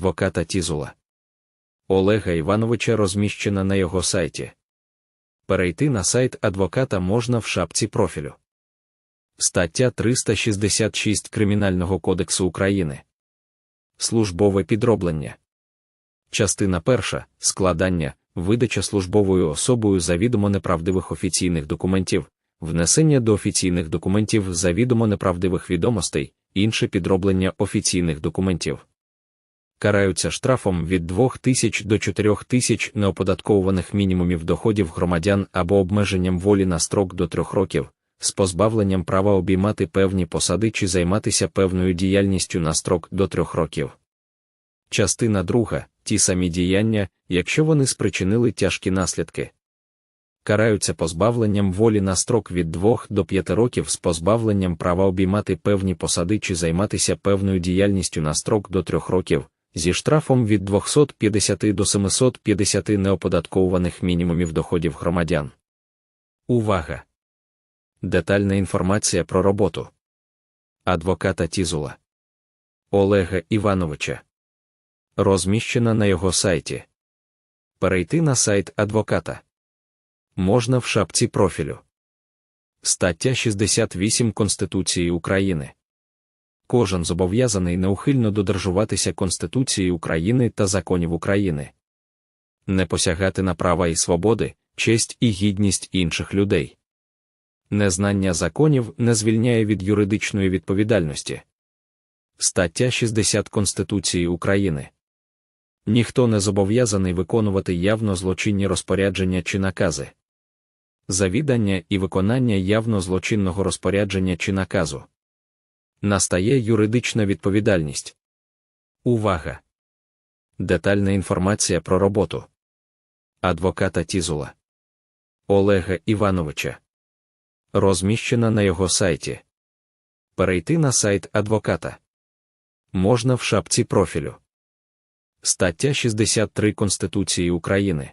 адвоката Тізула. Олега Івановича розміщена на його сайті. Перейти на сайт адвоката можна в шапці профілю. Стаття 366 Кримінального кодексу України. Службове підроблення. Частина перша складання, видача службовою особою завідомо неправдивих офіційних документів, внесення до офіційних документів завідомо неправдивих відомостей, інше підроблення офіційних документів. Караються штрафом від 2 тисяч до 4 тисяч неоподатковуваних мінімумів доходів громадян або обмеженням волі на строк до 3 років, з позбавленням права обіймати певні посади чи займатися певною діяльністю на строк до 3 років. Частина друга ті самі діяння, якщо вони спричинили тяжкі наслідки. Караються позбавленням волі на строк від 2 до 5 років з позбавленням права обіймати певні посади чи займатися певною діяльністю на строк до 3 років, зі штрафом від 250 до 750 неоподатковуваних мінімумів доходів громадян. Увага! Детальна інформація про роботу адвоката Тізула Олега Івановича розміщена на його сайті. Перейти на сайт адвоката можна в шапці профілю. Стаття 68 Конституції України. Кожен зобов'язаний неухильно додержуватися Конституції України та законів України, не посягати на права і свободи, честь і гідність інших людей. Незнання законів не звільняє від юридичної відповідальності. Стаття 60 Конституції України. Ніхто не зобов'язаний виконувати явно злочинні розпорядження чи накази. Завідання і виконання явно злочинного розпорядження чи наказу. Настає юридична відповідальність. Увага! Детальна інформація про роботу адвоката Тізула Олега Івановича. Розміщена на його сайті. Перейти на сайт адвоката можна в шапці профілю. Стаття 63 Конституції України.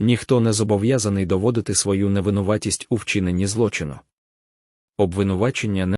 Ніхто не зобов'язаний доводити свою невинуватість у вчиненні злочину. Обвинувачення не